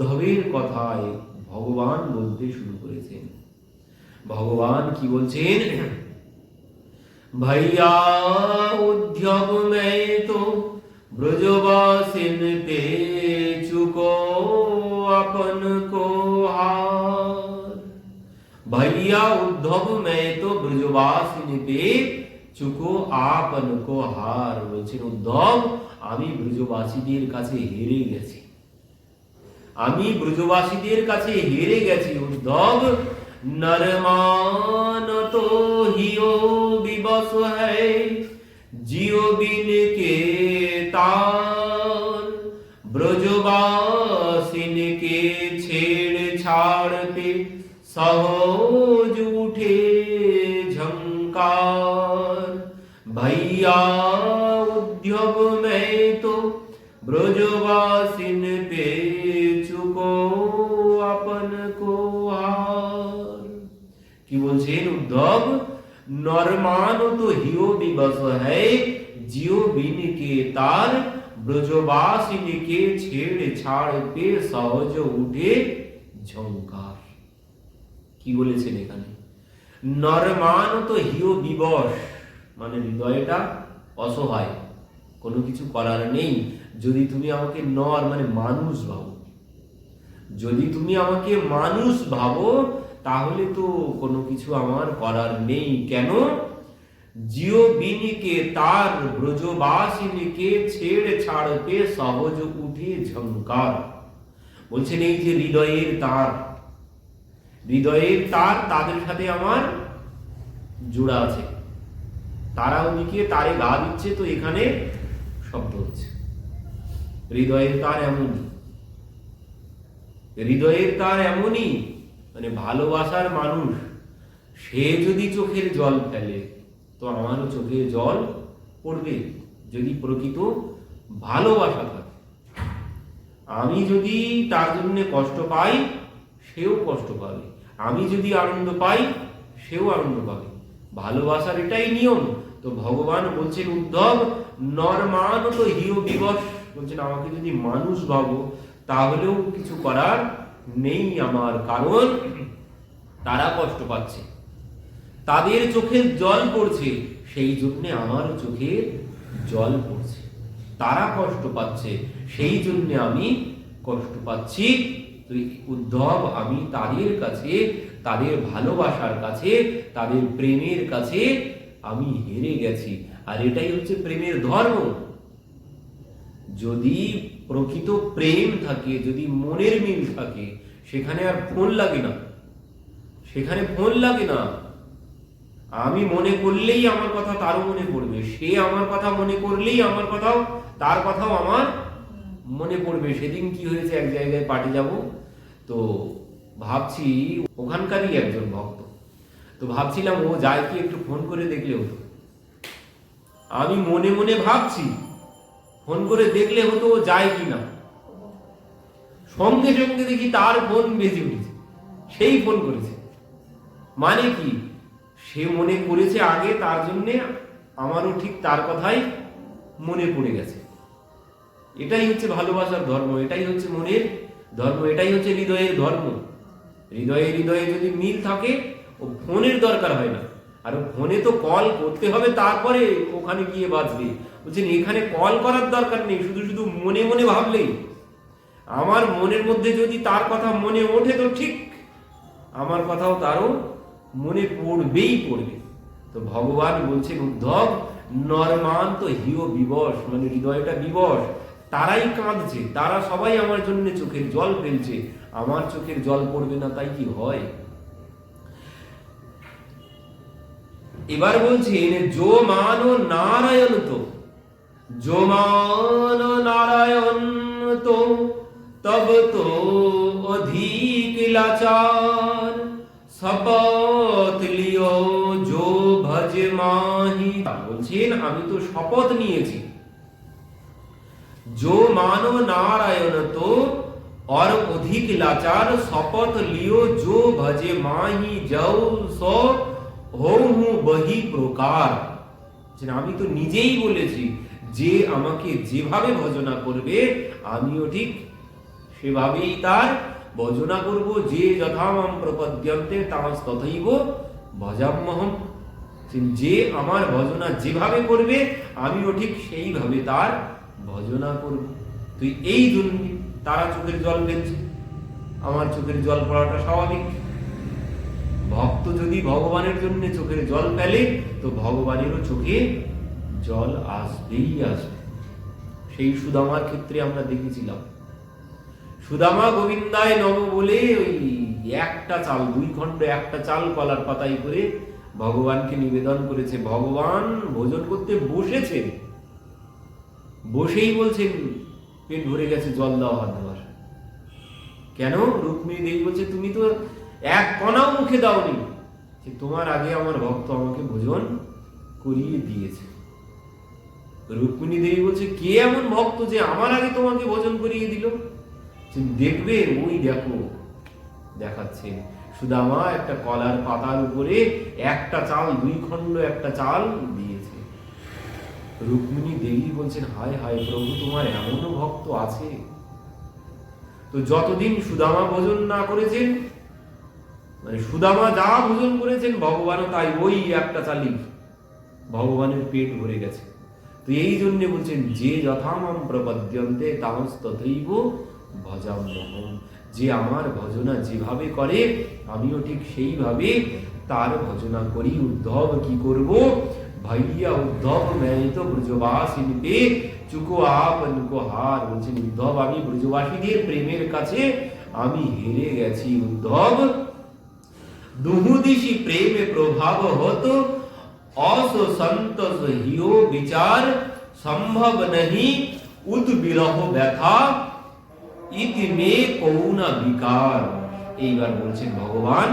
উদ্ধবের কথায় ভগবান বলতে শুরু করেছেন ভগবান কি বলছেন भैया उद्यम में तो ब्रजवासिन पे चुको अपन को हार भैया उद्धव में तो ब्रजवासिन पे চুকো আপন কো হার বলছেন উদ্ধব আমি ব্রজবাসীদের কাছে হেরে গেছি আমি ব্রজবাসীদের কাছে হেরে গেছি উদ্ধব নরমান তো হিও বিবস হিও বিন কে তার। ব্রজবাসিন কে ছেড় ছাড় পে সহ নরমানো তো হিও দিবস হ্যায় জিও বিন তার ব্রজবাসিনীকে ছেড়ে ছাড় পেয়ে সহজ উঠে ঝঙ্কার কি বলেছেন এখানে? নরমান তো হিও বিবশ মানে হৃদয়টা অসহায়, কোনো কিছু করার নেই। যদি তুমি আমাকে নর মানে মানুষ ভাবো, যদি তুমি আমাকে মানুষ ভাবো তাহলে তো কোনো কিছু আমার করার নেই। কেন? জিও বিনিকে তার ব্রজবাসিনীকে ছেড়ে ছাড়তে সহজ উঠে ঝঙ্কার। বলছেন, এই যে হৃদয়ের তার হৃদয়ের তার তাদের সাথে আমার জোড়া আছে। তারা ওদিকে তারে গা দিচ্ছে তো এখানে শব্দ হচ্ছে। হৃদয়ের তার এমনই, হৃদয়ের তার এমনই মানে ভালোবাসার মানুষ, সে যদি চোখের জল ফেলে, তো আমারও চোখের জল পড়বে যদি প্রকৃত ভালোবাসা থাকে। আমি যদি তার জন্য কষ্ট পাই, সেও কষ্ট পাবে। আমি যদি আনন্দ পাই, সেও আনন্দ পাবে। ভালোবাসার এটাই নিয়ম। তো ভগবান বলছেন, উদ্ধব নরমান তো হিও দিবস বলছেন, আমাকে যদি মানুষ ভাবো, তাহলেও কিছু করার নেই আমার কারণ, তারা কষ্ট পাচ্ছে। তাদের চোখের জল পড়ছে, সেই জন্য আমারও চোখের জল পড়ছে। তারা কষ্ট পাচ্ছে, সেই জন্য আমি কষ্ট পাচ্ছি। উদ্ধব আমি তাদের কাছে, তাদের ভালোবাসার কাছে, তাদের প্রেমের কাছে আমি হেরে গেছি। আর এটাই হচ্ছে প্রেমের ধর্ম। যদি প্রকৃত প্রেম থাকে, যদি মনের মিল থাকে, সেখানে আর ফোন লাগে না। সেখানে ফোন লাগে না। আমি মনে করলেই আমার কথা তারও মনে পড়বে। সে আমার কথা মনে করলেই আমার কথাও, তার কথাও আমার মনে পড়বে। সেদিন কি হয়েছে? এক জায়গায় পার্টি যাব। তো ভাবছি, ওখানকারই একজন ভক্ত। তো ভাবছিলাম ও যায় কি একটু ফোন করে দেখলে হতো। আমি মনে মনে ভাবছি ফোন করে দেখলে হতো ও যায় কি না সঙ্গে সঙ্গে দেখি তার ফোন বেজে উঠেছে। সেই ফোন করেছে। মানে কি? সে মনে করেছে আগে, তার জন্যে আমারও ঠিক তার কথাই মনে পড়ে গেছে। এটাই হচ্ছে ভালোবাসার ধর্ম, এটাই হচ্ছে মনের ধর্ম, এটাই হচ্ছে হৃদয়ের ধর্ম। হৃদয়ে হৃদয়ে যদি মিল থাকে, ও ফোনের দরকার হয় না। আর ফোনে তো কল করতে হবে, তারপরে ওখানে গিয়ে বাঁচবে বলছেন, এখানে কল করার দরকার নেই, শুধু শুধু মনে মনে ভাবলেই। আমার মনের মধ্যে যদি তার কথা মনে ওঠে, তো ঠিক। আমার কথাও তারও মনে পড়বেই পড়বে। তো ভগবান বলছেন, উদ্ধব, নরমান তো হিও বিবশ মানে হৃদয়টা বিবশ। তারাই কাঁদছে, তারা সবাই আমার জন্য চোখের জল ফেলছে। আমার চোখের জল পড়বে না, তাই কি হয়? এবার বলছেন, যো মানো নারায়ণ তো। যো মানো নারায়ণ তো তব তো অধিক লাচার শপথ লিও যো ভজ মাহি বলছেন আমি তো শপথ নিয়েছি जो मानो नारायण तो और अधिक लाचार शपथ लियो जो भजे माही যাও সো হউ বহি প্রকার যে আমি তো নিজেই বলেছি যে আমাকে যেভাবে ভজনা করবে, আমিও ঠিক সেভাবেই তার ভজনা করব। যে যথামাম প্রপদ্যন্তে তাহাস তথৈব ভজাম্যহম যে আমার ভজনা যেভাবে করবে, আমিও ঠিক সেইভাবে তার ভজনা করব। তুই এই জন্য তারা চোখের জল ফেলছে। আমার চোখের জল পড়াটা স্বাভাবিক। ভক্ত যদি ভগবানের জন্য চোখের জল ফেলে, তো ভগবানেরও চোখে জল আসবেই আসবে। সেই সুদামার ক্ষেত্রে আমরা দেখেছিলাম। সুদামা গোবিন্দায় নব বলে ওই একটা চাল, দুই খণ্ড একটা চাল কলার পাতাই করে ভগবানকে নিবেদন করেছে। ভগবান ভোজন করতে বসেছে। বসেই বলছেন, পেট ভরে গেছে, জল দাও হাত দেওয়ার কেন? রুক্মিণী দেবী বলছে, তুমি তো এক কণাও মুখে দাওনি। তোমার আগে আমার ভক্ত আমাকে ভোজন করিয়ে দিয়েছে। রুক্মিণী দেবী বলছে, কে এমন ভক্ত যে আমার আগে তোমাকে ভোজন করিয়ে দিল? দেখবে, ওই দেখো। দেখাচ্ছে। সুদামা একটা কলার পাতার উপরে একটা চাল, দুই খণ্ড একটা চাল দিয়েছে। রুক্মিণী দেবী বলছেন, হায় হায় প্রভু, তোমার এমনও ভক্ত আছে? তো যতদিন সুদামা ভোজন না করেছেন মানে সুদামা যা ভোজন করেছেন, ভগবানও তাই, ওই একটা চালি ভগবানের পেট ভরে গেছে। তো এই জন্য বলছেন, যে যথামাম প্রপদ্যন্তে তাহস তথৈব ভজাম্যহম যে আমার ভজনা যেভাবে করে, আমিও ঠিক সেইভাবে তার ভজনা করি। উদ্ধব কি করব? ভাইয়া উদ্ধব मैं তো ব্রজবাসী পে চুকো আপ অনুকো হার। বলছেন, উদ্ধব, আমি ব্রজবাসীদের প্রেমের কাছে আমি হেরে গেছি। উদ্ধব, দুহুদিশি প্রেমে প্রভাব হতো। অস সন্তোষ হিও বিচার সম্ভব नहीं উদ বিরহ ব্যথা ইতি মে কৌনা বিকার এইবার বলছেন ভগবান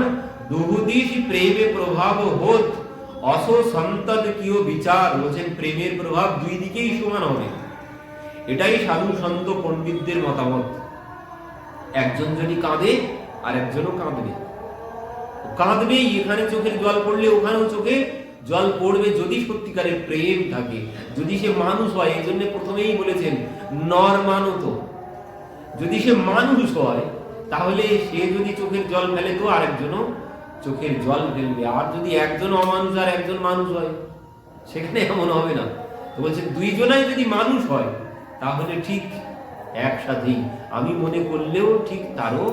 দুহুদিশ প্রেমে প্রভাব হোত অস সন্তন কিও বিচার বলছেন প্রেমের প্রভাব দুই দিকেই সমান হবে এটাই সাধু সন্ত পণ্ডিতদের মতামত। একজন যদি কাঁদে আর একজনও কাঁদবে কাঁদবেই, এখানে চোখের জল পড়লে ওখানেও চোখে জল পড়বে যদি সত্যিকারের প্রেম থাকে, যদি সে মানুষ হয়, এই জন্য প্রথমেই বলেছেন নর মানত যদি সে মানুষ হয়, তাহলে সে যদি চোখের জল ফেলে, তো আরেকজনও চোখের জল ফেলবে। আর যদি একজন অমানুষ আর একজন মানুষ হয়, সেখানে এমন হবে না। তো বলছে দুইজনাই যদি মানুষ হয়, তাহলে ঠিক একসাথেই। আমি মনে করলেও ঠিক তারও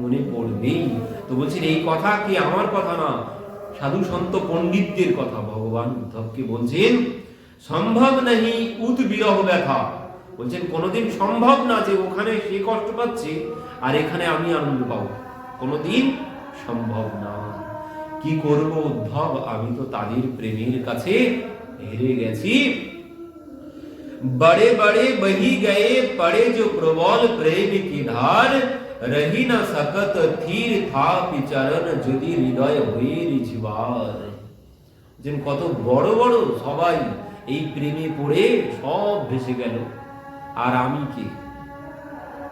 মনে পড়বেই। তো বলছেন, এই কথা কি আমার কথা না? সাধু সন্ত পণ্ডিতদের কথা ভগবান উদ্ধবকে বলছেন সম্ভব নাহি উত বিরহ ব্যথা বলছেন কোনোদিন সম্ভব না যে ওখানে সে কষ্ট পাচ্ছে আর এখানে আমি আনন্দ পাবো কোনোদিন সম্ভব না কি করব উদ্ধব আমি তো তাদের প্রেমের কাছে হেরে গেছি बड़े बड़े बही गए पड़े जो प्रबल प्रेम की धार રહી না સકત থির থাপ বিচারণ যদি হৃদয় হইর জীবার যে কত বড় বড় সবাই এই প্রেমে পড়ে সব ভেসে গেল। আর আমি কি?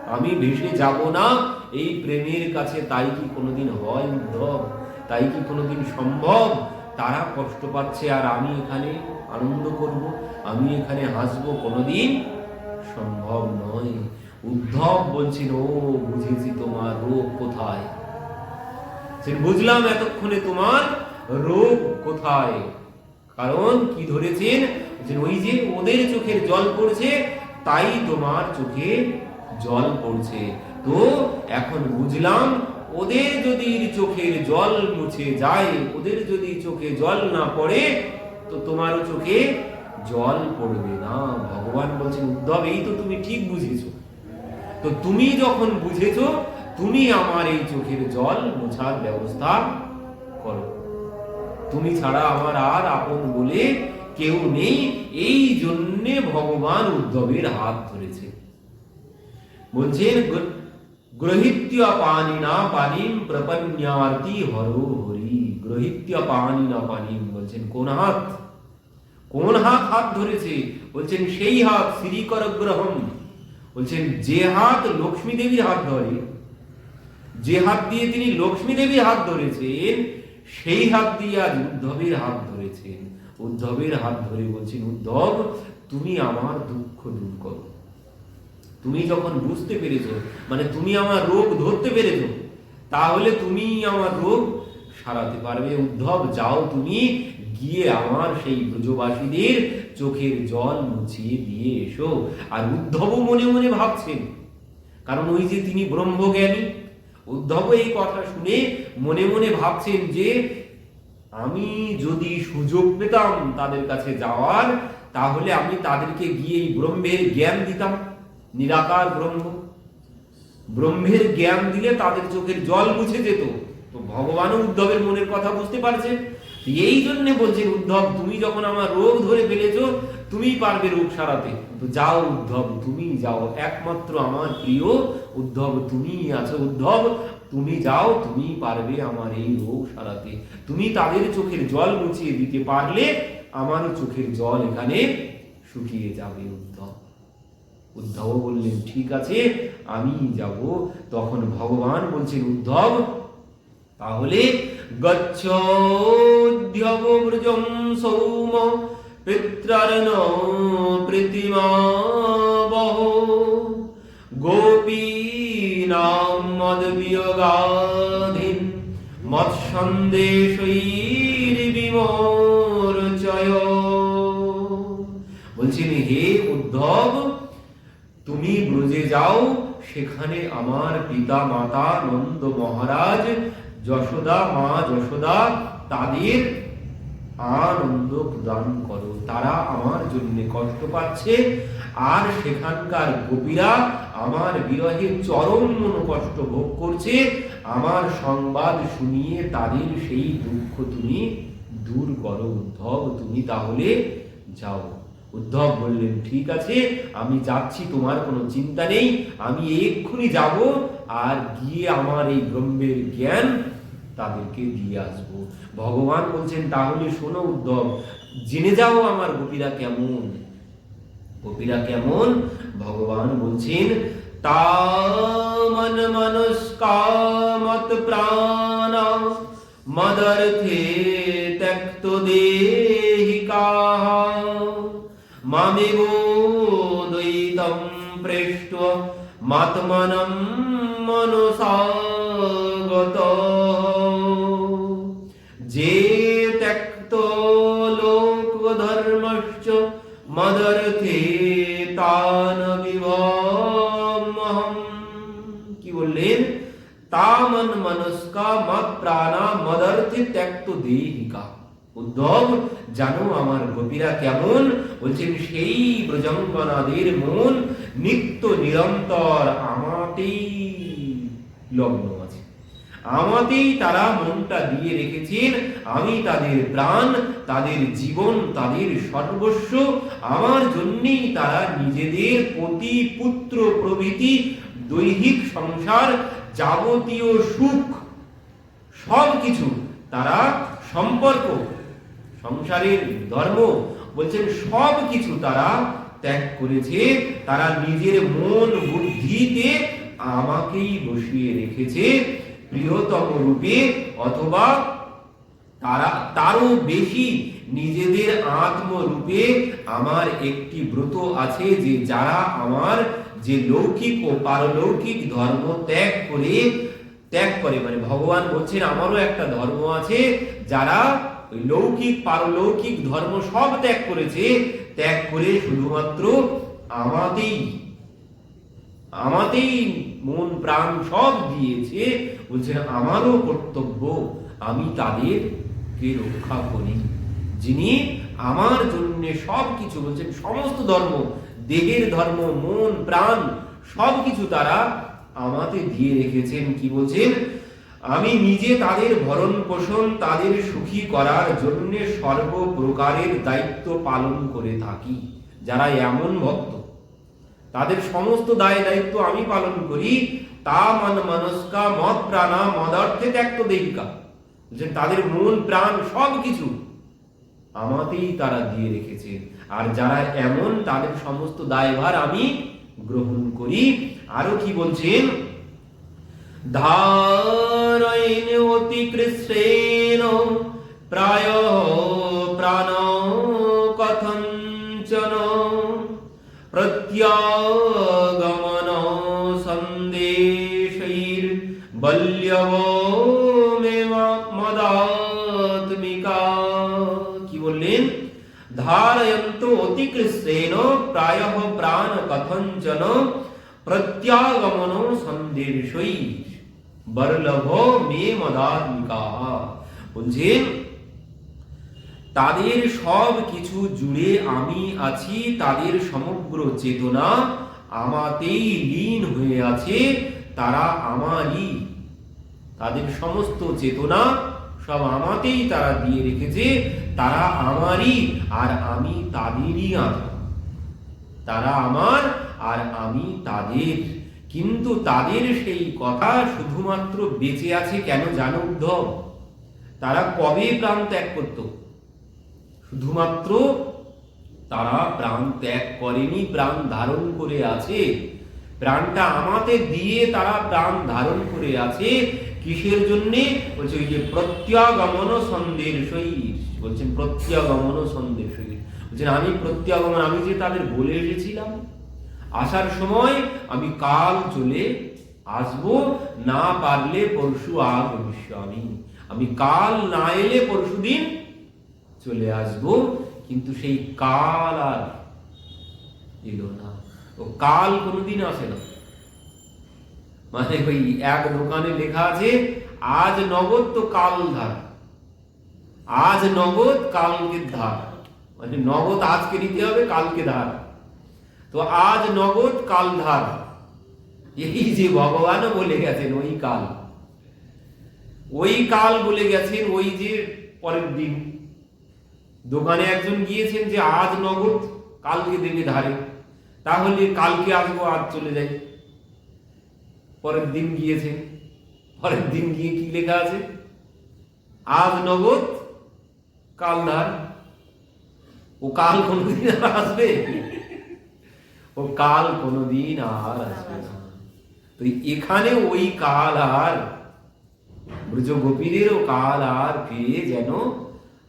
আমি ভেসে যাব না। এই প্রেমের কাছে তাই কি কোনোদিন হয় উদ্ভব তাই কি কোনোদিন সম্ভব? তারা কষ্ট পাচ্ছে আর আমি এখানে আনন্দ করব। আমি এখানে হাসবো কোনোদিন সম্ভব নয়। উদ্ধব বলছিল, ও, বুঝেছি তোমার রোগ কোথায়? বুঝলাম এতক্ষণে তোমার রোগ কোথায়? কারণ কি ধরেছেন? যে ওই যে ওদের চোখের জল পড়ছে, তাই তোমার চোখে জল পড়ছে। তো এখন বুঝলাম, ওদের যদি চোখের জল মুছে যায়, ওদের যদি চোখে জল না পড়ে, তো তোমারও চোখে জল পড়বে না। ভগবান বলছেন, উদ্ধব, এই তো তুমি ঠিক বুঝেছ। তো তুমি যখন বুঝেছ, তুমি আমার এই চোখের জল মোছার ব্যবস্থা করো। তুমি ছাড়া আমার আর আপন বলে কেউ নেই, এই জন্যে ভগবান উদ্ধবের হাত ধরেছে। বলছেন গ্র- গ্রহিত্য পানি না পানিম প্রপন্যার্তি হরো হরি। গ্রহিত্য পানি না পানিম বলছেন, কোন হাত? কোন হাত হাত ধরেছে? বলছেন, সেই হাত শ্রীকর গ্রহম বলছেন, যে হাত লক্ষ্মী দেবীর হাত ধরে, যে হাত দিয়ে তিনি লক্ষ্মী দেবীর হাত ধরেছেন, সেই হাত দিয়ে আজ উদ্ধবের হাত ধরেছেন। উদ্ধবের হাত ধরে বলছেন, উদ্ধব, তুমি আমার দুঃখ দূর করো। তুমি যখন বুঝতে পেরেছ মানে তুমি আমার রোগ ধরতে পেরেছ, তাহলে তুমি আমার রোগ সারাতে পারবে। উদ্ধব, যাও তুমি গিয়ে আমার সেই ব্রজবাসীদের চোখের জল মুছিয়ে দিয়ে এসো। আর উদ্ধবও মনে মনে ভাবছেন, কারণ ওই যে তিনি ব্রহ্মজ্ঞানী, উদ্ধব এই কথা শুনে মনে মনে ভাবছেন যে, আমি যদি সুযোগ পেতাম তাদের কাছে যাওয়ার, তাহলে আমি তাদেরকে গিয়ে এই ব্রহ্মের জ্ঞান দিতাম, নিরাকার ব্রহ্ম। ব্রহ্মের জ্ঞান দিলে তাদের চোখের জল মুছে যেত। তো ভগবানও উদ্ধবের মনের কথা বুঝতে পারছেন। এই জন্য বলছে উদ্ধব, তুমি যখন আমার রোগ ধরে ফেলেছো তুমি পারবে রোগ সারাতে। যাও উদ্ধব তুমি যাও। একমাত্র আমার প্রিয় উদ্ধব তুমি আছো উদ্ধব। তুমি যাও তুমি পারবে আমার এই রোগ সারাতে। তুমি তাদের চোখের জল মুছিয়ে দিতে পারলে, আমারও চোখের জল এখানে শুকিয়ে যাবে উদ্ধব। উদ্ধব বললেন, ঠিক আছে আমি যাব। তখন ভগবান বলছেন, উদ্ধব, তাহলে গচ্ছোদ্যব ব্রজম সৌম পিত্রার্ণ প্রীতিমা বহ গোপীনাম বলছেন হে উদ্ধব, তুমি ব্রজে যাও, সেখানে আমার পিতা মাতা নন্দ মহারাজ যশোদা মা যশোদা তাদের আনন্দ প্রদান করো। তারা আমার জন্য কষ্ট পাচ্ছে, আর সেখানকার গোপীরা আমার বিরহে চরম মন কষ্ট ভোগ করছে। আমার সংবাদ শুনিয়ে তাদের সেই দুঃখ তুমি দূর করো। উদ্ধব, তুমি তাহলে যাও। উদ্ধব বললেন, ঠিক আছে, আমি যাচ্ছি, তোমার কোনো চিন্তা নেই। আমি এক্ষুনি যাব, আর গিয়ে আমার এই ব্রহ্মের জ্ঞান তাদেরকে দিয়ে আসব। ভগবান বলছেন, তাহলে শোনো উদ্ধব, জেনে যাও আমার গোপীরা কেমন? গোপীরা কেমন? ভগবান বলছেন, তামন মানুষ কামত প্রাণ মদর্থে ত্যক্ত দেহিকা মামেব দ্বৈতম পৃষ্ট মাত্মনম মনসাগত কি বললেন? তামন মনস্কা মত প্রাণা মদর্থে ত্যক্ত দেহিকা। উদ্ধব, জানো আমার গোপীরা কেমন? বলছেন, সেই ব্রজঙ্গনাদের মন নিত্য নিরন্তর আমাতেই লগ্ন। আছে আমাতেই তারা মনটা দিয়ে রেখেছেন। আমি তাদের প্রাণ, তাদের জীবন, তাদের সর্বস্ব, আমার জন্যেই তারা নিজেদের পতি পুত্র প্রভৃতি দৈহিক সংসার, যাবতীয় সুখ সব কিছু তারা সম্পর্ক, সংসারের ধর্ম, বলছেন সব কিছু তারা ত্যাগ করেছে। তারা নিজের মন বুদ্ধিতে আমাকেই বসিয়ে রেখেছে। প্রিয়তম রূপে অথবা তারা, তারও বেশি নিজেদের আত্মরূপে আমার একটি ব্রত আছে যে যারা আমার যে লৌকিক ও পারলৌকিক ধর্ম ত্যাগ করে ত্যাগ করে মানে ভগবান বলছেন আমারও একটা ধর্ম আছে যারা লৌকিক, পারলৌকিক ধর্ম সব ত্যাগ করেছে, ত্যাগ করে শুধুমাত্র আমাতেই আমাতেই মন প্রাণ সব দিয়েছে বলছেন আমারও কর্তব্য, আমি তাদেরকে রক্ষা করি। যিনি আমার জন্য সব কিছু বলছেন, সমস্ত ধর্ম, দেহের ধর্ম, মন, প্রাণ সব কিছু তারা আমাতে দিয়ে রেখেছেন। কি বলছেন? আমি নিজে তাদের ভরণ পোষণ, তাদের সুখী করার জন্য সর্বপ্রকারের দায়িত্ব পালন করে থাকি। যারা এমন ভক্ত তাদের সমস্ত দায় দায়িত্ব আমি পালন করি। তা মন মনস্কা, মত প্রাণা, মদার্থে ত্যাক্ত দেহিকা। যে তাদের মন প্রাণ সব কিছু আমাতেই তারা দিয়ে রেখেছে। আর যারা এমন, তাদের সমস্ত দায়ভার আমি গ্রহণ করি। আরও কি বলছেন? ধারয়েন অতি কৃষ্ণেন প্রায় প্রাণ प्रत्यागमन सन्देशैर्बल्यवमेवात्मदात्मिका की वो लेन धारयन्तो अतिकृष्टेन प्रायः प्राण कथञ्चन प्रत्यागमनो सन्देशै बर्लभो मे मदात्मिका তাদের সব কিছু জুড়ে আমি আছি, তাদের সমগ্র চেতনা আমাতেই লীন হয়ে আছে, তারা আমারই। তাদের সমস্ত চেতনা সব আমাতেই তারা দিয়ে রেখেছে, তারা আমারই আর আমি তাদেরই আত্মা তারা আমার আর আমি তাদের। কিন্তু তাদের সেই কথা শুধুমাত্র বেঁচে আছে কেন জানো উদ্ধব? তারা কবে প্রাণ ত্যাগ করত? শুধুমাত্র তারা প্রাণ ত্যাগ করেনি, প্রাণ ধারণ করে আছে। প্রাণটা আমাতে দিয়ে তারা প্রাণ ধারণ করে আছে। কিসের জন্য? বলছে ওই যে প্রত্যাগমন সহিত। বলছেন, প্রত্যাগমন সহিত। বলছেন, আমি প্রত্যাগমন, আমি যে তাদের বলে এসেছিলাম, আসার সময় আমি কাল চলে আসব, না পারলে পরশু আগ আমি আমি কাল না এলে পরশু দিন চলে আসব, কিন্তু সেই কাল আর এলো না। ও কাল কোনোদিন আসে না। মানে ওই এক দোকানে লেখা আছে, আজ নগদ তো কাল ধার। আজ নগদ, কালকে ধার। মানে নগদ আজকে নিতে হবে, কালকে ধার। তো আজ নগদ, কাল ধার। এই যে ভগবানও বলে গেছেন, ওই কাল। ওই কাল বলে গেছেন, ওই যে পরের দিন। দোকানে একজন গিয়েছেন যে আজ নগদ, কালকে দেবে ধারে। তাহলে কালকে আসব, আজ চলে যাই। পরের দিন গিয়েছে। পরের দিন গিয়ে কি লেখা আছে? আজ নগদ, কাল ধার। ও কাল কোনোদিন আর আসবে? ও কাল কোনোদিন আর আসবে তো এখানে ওই কাল আর ব্রজ গোপীদেরও কাল আর ফিরে যেন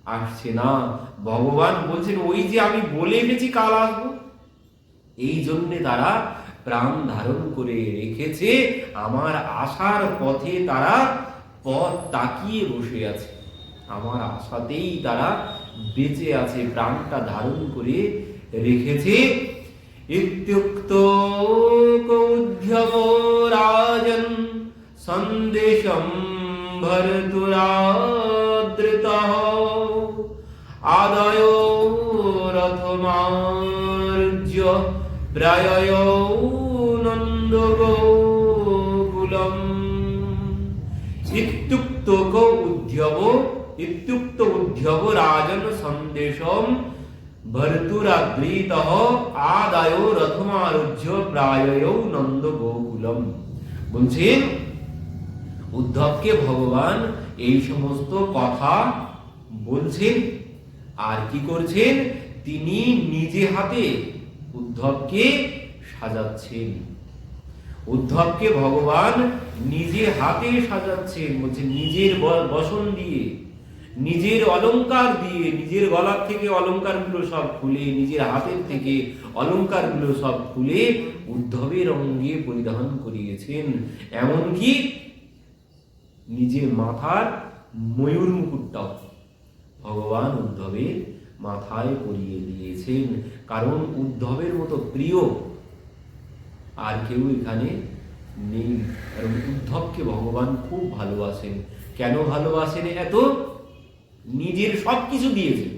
আসছে না। ভগবান বলছেন, ওই যে আমি বলে এসেছি কাল আসব। এই জন্যে তারা প্রাণ ধারণ করে রেখেছে। আমার আসার পথে তারা পথ তাকিয়ে বসে আছে। আমার আশাতেই তারা বেঁচে আছে, প্রাণটা ধারণ করে রেখেছে। ইত্যুক্ত কৌধ্যব রাজন সন্দেশম ভরতুরাদৃত আদায় রথমার্য প্রায় নন্দ গোকুলম। ইত্যুক্ত গো উদ্ধব ইত্যুক্ত উদ্ধব রাজন সন্দেশম ভর্তুরাদৃত আদায় রথমারুহ্য প্রায় নন্দ গোকুলম। বলছেন উদ্ধবকে ভগবান এই সমস্ত কথা বলছেন। আর কি করছেন? তিনি নিজে হাতে উদ্ধবকে সাজাচ্ছেন। উদ্ধবকে ভগবান নিজে হাতে সাজাচ্ছেন, বলছে নিজের বসন দিয়ে, নিজের অলংকার দিয়ে, নিজের গলার থেকে অলংকারগুলো সব খুলে, নিজের হাতের থেকে অলংকারগুলো সব খুলে উদ্ধবের অঙ্গে পরিধান করিয়েছেন। এমনকি নিজের মাথার ময়ূর মুকুটটাও ভগবান উদ্ধবের মাথায় পরিয়ে দিয়েছেন। কারণ উদ্ধবের মতো প্রিয় আর কেউ এখানে নেই। কারণ উদ্ধবকে ভগবান খুব ভালোবাসেন। কেন ভালোবাসেন এত? নিজের সব কিছু দিয়েছে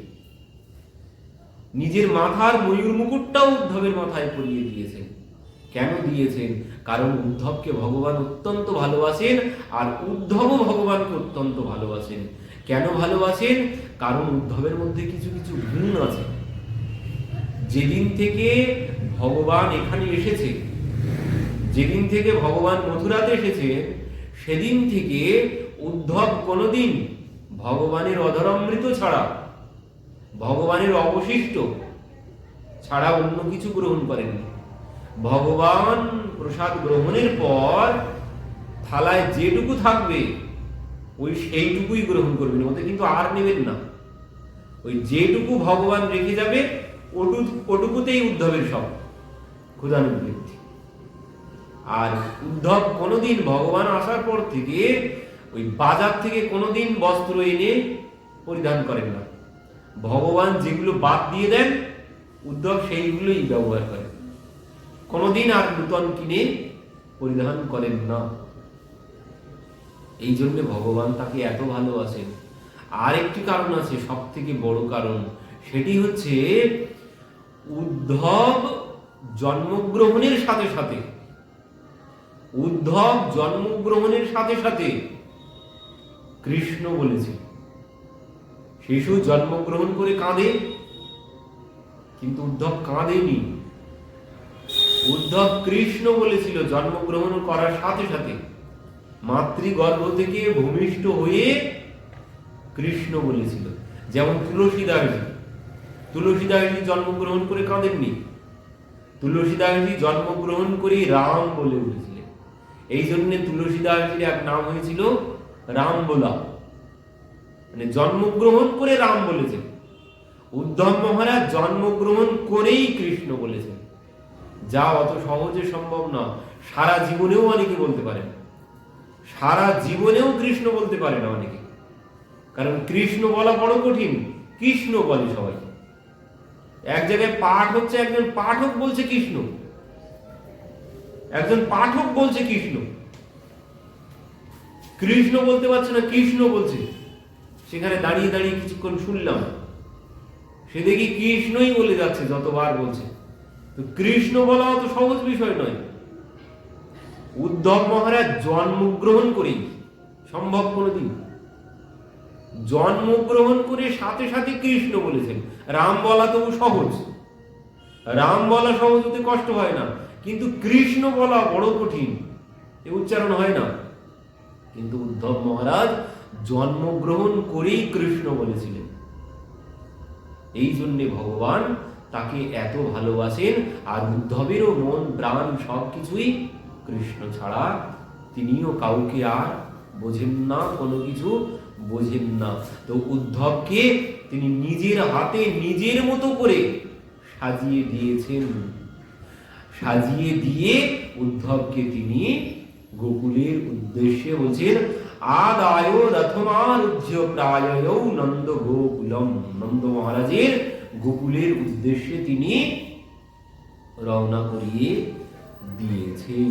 নিজের মাথার ময়ূর মুকুটটাও উদ্ধবের মাথায় পরিয়ে দিয়েছেন। কেন দিয়েছেন? কারণ উদ্ধবকে ভগবান অত্যন্ত ভালোবাসেন আর উদ্ধবও ভগবানকে অত্যন্ত ভালোবাসেন। কেন ভালোবাসেন? কারণ উদ্ধবের মধ্যে কিছু কিছু গুণ আছে। যেদিন থেকে ভগবান এখানে এসেছে, যেদিন থেকে ভগবান মথুরাতে এসেছে, সেদিন থেকে উদ্ধব কোনোদিন ভগবানের অধরামৃত ছাড়া, ভগবানের অবশিষ্ট ছাড়া অন্য কিছু গ্রহণ করেননি। ভগবান প্রসাদ গ্রহণের পর থালায় যেটুকু থাকবে, ওই সেইটুকুই গ্রহণ করবেন। ওতে কিন্তু আর নেবেন না। ওই যেটুকু ভগবান রেখে যাবে, ওটু, ওটুকুতেই উদ্ধবের সব ক্ষুধানুবৃত্তি আর উদ্ধব কোনোদিন ভগবান আসার পর থেকে ওই বাজার থেকে কোনোদিন বস্ত্র এনে পরিধান করেন না। ভগবান যেগুলো বাদ দিয়ে দেন, উদ্ধব সেইগুলোই ব্যবহার করেন। কোনোদিন আর নূতন কিনে পরিধান করেন না। এই জন্য ভগবান তাকে এত ভালোবাসেন। আর একটি কারণ আছে সব থেকে বড় কারণ। সেটি হচ্ছে, উদ্ধব জন্মগ্রহণের সাথে সাথে, উদ্ধব জন্মগ্রহণের সাথে সাথে কৃষ্ণ বলেছে, শিশু জন্মগ্রহণ করে কাঁদে, কিন্তু উদ্ধব কাঁদেনি। উদ্ধব কৃষ্ণ বলেছিল, জন্মগ্রহণ করার সাথে সাথে মাতৃগর্ভ থেকে ভূমিষ্ঠ হয়ে কৃষ্ণ বলেছিল। যেমন তুলসীদাসজি তুলসীদাসজি জন্মগ্রহণ করে কাঁদেননি। তুলসীদাসজি জন্মগ্রহণ করে রাম বলে উঠেছিলেন। এই জন্য তুলসীদাসজির এক নাম হয়েছিল রাম বলা মানে জন্মগ্রহণ করে রাম বলেছেন। উদ্ধব মহারাজ জন্মগ্রহণ করেই কৃষ্ণ বলেছেন। যা অত সহজে সম্ভব না, সারা জীবনেও অনেকে বলতে পারেন সারা জীবনেও কৃষ্ণ বলতে পারে না অনেকে। কারণ কৃষ্ণ বলা বড় কঠিন, কৃষ্ণ বলে সবাই। এক জায়গায় পাঠ হচ্ছে, একজন পাঠক বলছে কৃষ্ণ। একজন পাঠক বলছে কৃষ্ণ। কৃষ্ণ বলতে পারছে না, কৃষ্ণ বলছে। সেখানে দাঁড়িয়ে দাঁড়িয়ে কিছুক্ষণ শুনলাম। সে দেখি কৃষ্ণই বলে যাচ্ছে, যতবার বলছে। কৃষ্ণ বলা অত সহজ বিষয় নয়। উদ্ধব মহারাজ জন্মগ্রহণ করেই সম্ভব কোনোদিন। জন্মগ্রহণ করে সাথে সাথে কৃষ্ণ বলেছেন। রাম বলা তবু সহজ। রাম বলা সহজ হতে কষ্ট হয় না, কিন্তু কৃষ্ণ বলা বড় কঠিন। এ উচ্চারণ হয় না। কিন্তু উদ্ধব মহারাজ জন্মগ্রহণ করেই কৃষ্ণ বলেছিলেন। এই জন্যে ভগবান তাকে এত ভালোবাসেন আর উদ্ধবেরও মন, প্রাণ সব কিছুই কৃষ্ণ ছাড়া। তিনিও কাউকে আর বোঝেন না, কোনো কিছু বোঝেন না। তো উদ্ধবকে তিনি নিজের হাতে নিজের মতো করে সাজিয়ে দিয়েছেন। সাজিয়ে দিয়ে উদ্ধবকে তিনি গোকুলের উদ্দেশ্যে বলছেন, আদায় রথমারুহ্য প্রায় নন্দ গোকুলম। নন্দ মহারাজের গোকুলের উদ্দেশ্যে তিনি রওনা করিয়ে দিয়েছেন।